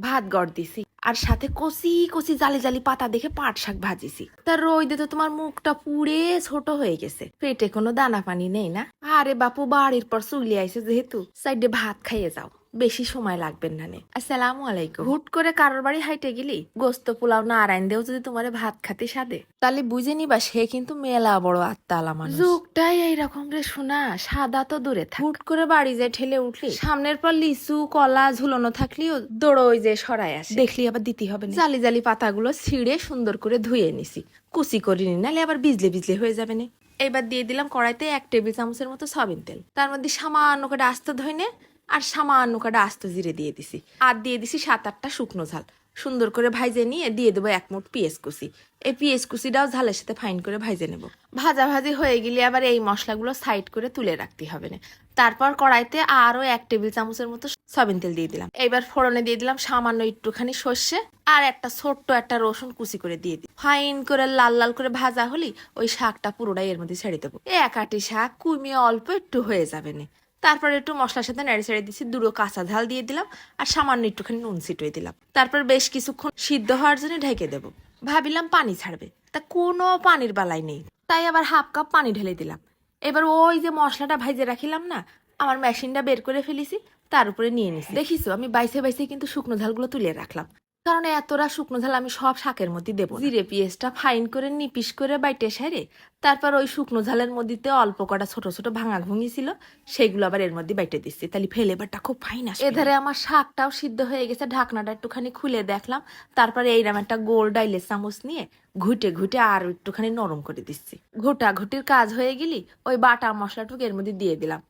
ভাত গড় দিছি। আর সাথে কষি কষি জালি জালি পাতা দেখে পাট শাক ভাজিছি। তার রইদে তো তোমার মুখটা পুড়ে ছোট হয়ে গেছে। পেটে কোনো দানা পানি নেই না? আরে বাপু, বাড়ির পর চুলি আইছে যেহেতু। সাইডে ভাত খাইয়ে যাও। বেশি সময় লাগবে না নে। আসসালামু আলাইকুম। হুট করে কারোর বাড়ি হাইটে গেলি গোস্ত পোলাও না আরাইন দেও যদি তোমারে ভাত খাতে সাদে। তাহলে বুঝে নিবা সে কিন্তু মেলা বড় আত্মালা মানুষ। যুগটাই এইরকম রে শোনা সাদা তো দূরে থাক। হুট করে বাড়ি যায় ঠেলে উঠলি সামনের পর লিচু কলা ঝুলানো থাকলেও দৌড়ো ওই যে সরাই আসে। দেখলি আবার দিতে হবে না। জালি জালি পাতাগুলো ছিঁড়ে সুন্দর করে ধুয়ে নিছি। কুচি করিনি নালে আবার বিজলে বিজলে হয়ে যাবে না। এবার দিয়ে দিলাম কড়াইতে এক টেবিল চামচের মতো সয়াবিন তেল। তার মধ্যে সামান্য করে আস্ত ধইনে আর সামান্য করে আস্ত জিরে দিয়ে দিছি। আর দিয়ে দিছি সাত আটটা শুকনো ঝাল। সুন্দর করে ভাইজে নিয়ে দিয়ে দেবো এক মুঠ পিঁয়াজ কুচি। এই পিঁয়াজ কুচিটাও ঝালের সাথে ফাইন করে ভাইজে নেব। ভাজা ভাজি হয়ে গেলে আবার এই মশলাগুলো সাইড করে তুলে রাখতে হবে না। তারপর কড়াইতে আরও এক টেবিল চামচের মতো সয়াবিন তেল দিয়ে দিলাম। এবার ফোড়নে দিয়ে দিলাম সামান্য একটুখানি সর্ষে আর একটা ছোট্ট একটা রসুন কুচি করে দিয়ে দিই ফাইন করে লাল লাল করে ভাজা হলি ওই শাকটা পুরোটাই এর মধ্যে ছেড়ে দেবো। এক একাটি শাক কুমিয়ে অল্প একটু হয়ে যাবে না। তারপর একটু মশলার সাথে নেড়ে ছেড়ে দিচ্ছি দুটো কাঁচা ঝাল দিয়ে দিলাম, আর সামান্য একটুখানি নুন ছিটিয়ে দিলাম। তারপর বেশ কিছুক্ষণ সিদ্ধ হওয়ার জন্য ঢেকে দেবো। ভাবিলাম পানি ছাড়বে, তা কোনো পানির বালাই নেই। তাই আবার হাফ কাপ পানি ঢেলে দিলাম। এবার ওই যে মশলাটা ভাইজে রাখিলাম না, আমার মেশিনটা বের করে ফেলেছি, তার উপরে নিয়ে নিছি। দেখিছো, আমি বাইসে বাইসে কিন্তু শুকনো ঝালগুলো তুলে রাখলাম। কারণ এতটা শুকনো ঝাল আমি সব শাকের মধ্যে দেবো। জিরে পেঁয়াজটা ফাইন করে নিপিস করে বাইটে সারে তারপর ওই শুকনো ঝালের মধ্যে অল্প কটা ছোট ছোট ভাঙা ভুঙি ছিল সেগুলো আবার এর মধ্যে বাইটে দিচ্ছি। তাহলে ফ্লেভারটা খুব ফাইন আসে এধারে আমার শাকটাও সিদ্ধ হয়ে গেছে ঢাকনাটা একটুখানি খুলে দেখলাম তারপরে এইরকম একটা গোল ডাইলের চামচ নিয়ে ঘুটে ঘুটে আর একটুখানি নরম করে দিচ্ছি। ঘুটা ঘুটির কাজ হয়ে গেলি ওই বাটা মশলাটুকু এর মধ্যে দিয়ে দিলাম।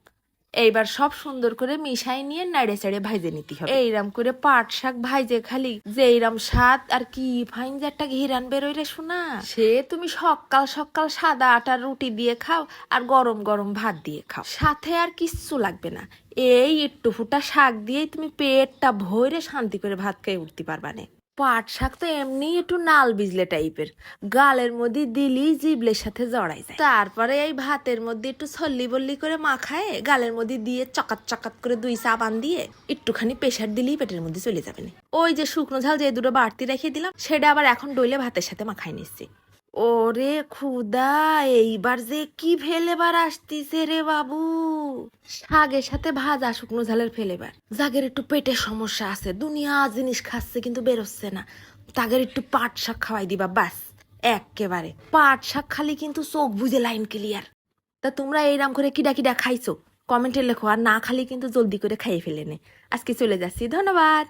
এইবার সব সুন্দর করে মিশাই নিয়ে নাড়ে চাড়ে ভাইজে নিতে হবে। এইরাম করে পাট শাক ভাইজে খালি যে এইরাম স্বাদ আর কি ফাইন যে একটা ঘিরান বেরোয় রে শোনা সে তুমি সকাল সকাল সাদা আটার রুটি দিয়ে খাও আর গরম গরম ভাত দিয়ে খাও। সাথে আর কিচ্ছু লাগবে না। এই একটু ফুটা শাক দিয়েই তুমি পেটটা ভরে শান্তি করে ভাত খেয়ে উঠতে পারবা না। পাট শাক তো এমনি একটু নাল বিজলে টাইপের। গালের মধ্যে দিলি জিবলের সাথে জড়াই যায়। তারপরে এই ভাতের মধ্যে একটু ছল্লি বল্লি করে মাখায়, গালের মধ্যে দিয়ে চকাত চকাত করে দুই সাবান দিয়ে একটুখানি প্রেশার দিলেই পেটের মধ্যে চলে যাবে ওই যে শুকনো ঝাল যে দুটো বাড়তি রেখে দিলাম, সেটা আবার এখন ডইলে ভাতের সাথে মাখাই নিচ্ছি। ওরে খুদা, এইবার যে কি ফেলেবার আসতিছে রে বাবু? শাকের সাথে ভাজা শুকনো ঝালের ফেলেবার জাগের একটু পেটের সমস্যা আছে, দুনিয়া জিনিস খাচ্ছে কিন্তু বেরোচ্ছে না। তাগের একটু পাট শাক খাওয়াই দিবা, বাস একেবারে পাট শাক খালি কিন্তু চোখ বুঝে লাইন ক্লিয়ার। তা তোমরা এইরাম করে কিডা কিডা খাইছো? কমেন্টে লেখো, আর না খালি কিন্তু জলদি করে খাইয়ে ফেলে নে। আজকে চলে যাচ্ছি, ধন্যবাদ।